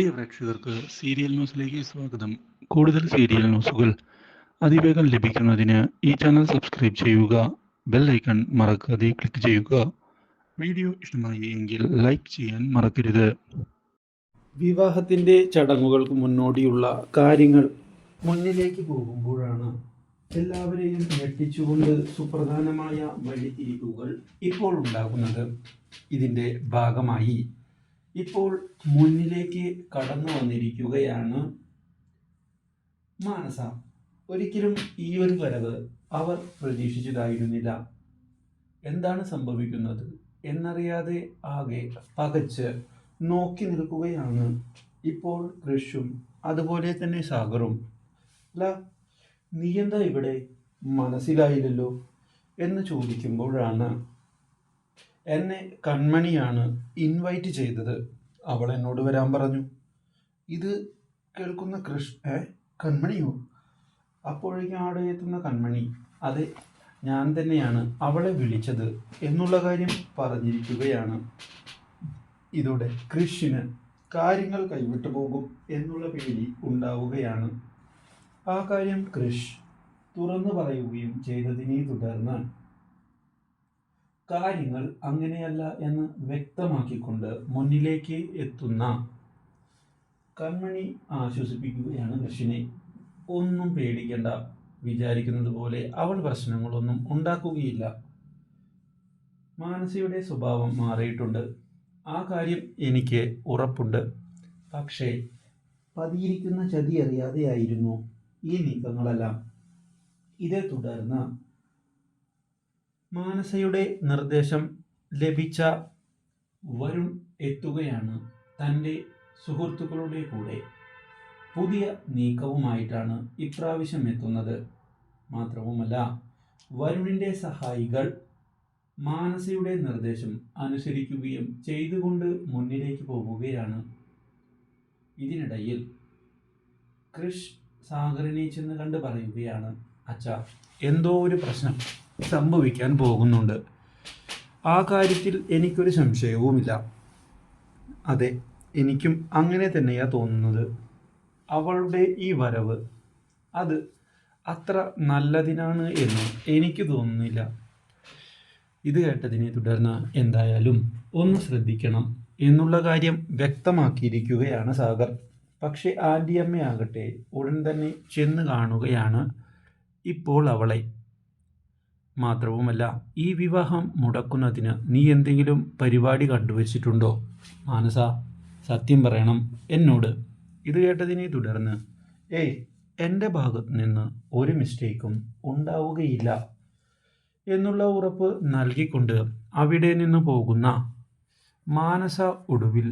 പ്രിയ പ്രേക്ഷകർക്ക് സീരിയൽ ന്യൂസിലേക്ക് സ്വാഗതം. കൂടുതൽ സീരിയൽ ന്യൂസുകൾ അതിവേഗം ലഭിക്കുന്നതിന് ഈ ചാനൽ സബ്സ്ക്രൈബ് ചെയ്യുക ബെൽ ഐക്കൺ മറക്കാതെ ക്ലിക്ക് ചെയ്യുക. വീഡിയോ ഇഷ്ടമായി എങ്കിൽ ലൈക്ക് ചെയ്യാൻ മറക്കരുത്. വിവാഹത്തിന്റെ ചടങ്ങുകൾക്ക് മുന്നോടിയുള്ള കാര്യങ്ങൾ മുന്നിലേക്ക് പോകുമ്പോഴാണ് എല്ലാവരെയും ഞെട്ടിച്ചുകൊണ്ട് സുപ്രധാനമായ വഴിത്തിരിവുകൾ ഇപ്പോൾ ഉണ്ടാകുന്നത്. ഇതിന്റെ ഭാഗമായി ഇപ്പോൾ മുന്നിലേക്ക് കടന്നു വന്നിരിക്കുകയാണ് മാനസ. ഒരിക്കലും ഈ ഒരു വരവ് അവർ പ്രതീക്ഷിച്ചതായിരുന്നില്ല. എന്താണ് സംഭവിക്കുന്നത് എന്നറിയാതെ ആകെ പകച്ച് നോക്കി നിൽക്കുകയാണ് ഇപ്പോൾ കൃഷും അതുപോലെ തന്നെ സാഗറും. അല്ല നീ എന്താ ഇവിടെ? മനസ്സിലായില്ലല്ലോ? എന്ന് ചോദിക്കുമ്പോഴാണ് എന്നെ കൺമണിയാണ് ഇൻവൈറ്റ് ചെയ്തത്. അവൾ എന്നോട് വരാൻ പറഞ്ഞു. ഇത് കേൾക്കുന്ന കൃഷ് ഏ കൺമണിയോ? അപ്പോഴേക്കും അവിടെ എത്തുന്ന കൺമണി അതെ ഞാൻ തന്നെയാണ് അവളെ വിളിച്ചത് എന്നുള്ള കാര്യം പറഞ്ഞിരിക്കുകയാണ്. ഇതോടെ കൃഷിന് കാര്യങ്ങൾ കൈവിട്ടു പോകും എന്നുള്ള പേടി ഉണ്ടാവുകയാണ്. ആ കാര്യം കൃഷ് തുറന്നു പറയുകയും ചെയ്തതിനെ തുടർന്ന് കാര്യങ്ങൾ അങ്ങനെയല്ല എന്ന് വ്യക്തമാക്കിക്കൊണ്ട് മുന്നിലേക്ക് എത്തുന്ന കൺമണി ആശ്വസിപ്പിക്കുകയാണ് കൃഷിനെ ഒന്നും പേടിക്കേണ്ട. വിചാരിക്കുന്നത് പോലെ അവൾ പ്രശ്നങ്ങളൊന്നും ഉണ്ടാക്കുകയില്ല. മാനസിയുടെ സ്വഭാവം മാറിയിട്ടുണ്ട്. ആ കാര്യം എനിക്ക് ഉറപ്പുണ്ട്. പക്ഷേ പതിയിരിക്കുന്ന ചതി അറിയാതെയായിരുന്നു ഈ നീക്കങ്ങളെല്ലാം. ഇതേ തുടർന്ന് മാനസയുടെ നിർദ്ദേശം ലഭിച്ച വരുൺ എത്തുകയാണ് തന്റെ സുഹൃത്തുക്കളുടെ കൂടെ. പുതിയ നീക്കവുമായിട്ടാണ് ഇപ്രാവശ്യം എത്തുന്നത്. മാത്രവുമല്ല വരുണിന്റെ സഹായികൾ മാനസയുടെ നിർദ്ദേശം അനുസരിക്കുകയും ചെയ്തുകൊണ്ട് മുന്നിലേക്ക് പോവുകയാണ്. ഇതിനിടയിൽ കൃഷ് സാഗറിനെ ചെന്ന് കണ്ട് പറയുകയാണ് അച്ഛ എന്തോ ഒരു പ്രശ്നം. സംഭവിക്കാൻ പോകുന്നുണ്ട്. ആ കാര്യത്തിൽ എനിക്കൊരു സംശയവുമില്ല. അതെ എനിക്കും അങ്ങനെ തന്നെയാണ് തോന്നുന്നത്. അവളുടെ ഈ വരവ് അത് അത്ര നല്ലതിനാണ് എന്ന് എനിക്ക് തോന്നുന്നില്ല. ഇത് കേട്ടതിനെ തുടർന്ന് എന്തായാലും ഒന്ന് ശ്രദ്ധിക്കണം എന്നുള്ള കാര്യം വ്യക്തമാക്കിയിരിക്കുകയാണ് സാഗർ. പക്ഷേ ആന്റിയമ്മയാകട്ടെ ഉടൻ തന്നെ ചെന്ന് കാണുകയാണ് ഇപ്പോൾ അവളെ. മാത്രവുമല്ല ഈ വിവാഹം മുടക്കുന്നതിന് നീ എന്തെങ്കിലും പരിപാടി കണ്ടുവച്ചിട്ടുണ്ടോ? മാനസ സത്യം പറയണം എന്നോട് ഇത് കേട്ടതിനെ തുടർന്ന് ഏയ് എന്റെ ഭാഗത്ത് നിന്ന് ഒരു മിസ്റ്റേക്കും ഉണ്ടാവുകയില്ല എന്നുള്ള ഉറപ്പ് നൽകിക്കൊണ്ട് അവിടെ നിന്ന് പോകുന്ന മാനസ ഒടുവിൽ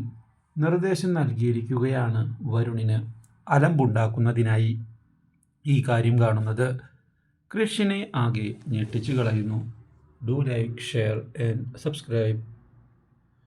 നിർദ്ദേശം നൽകിയിരിക്കുകയാണ് വരുണിന് അലമ്പുണ്ടാക്കുന്നതിനായി ഈ കാര്യം കാണുന്നത്. കൃഷിനെ ആകെ ഞെട്ടിച്ചു കളയുന്നു do like share and subscribe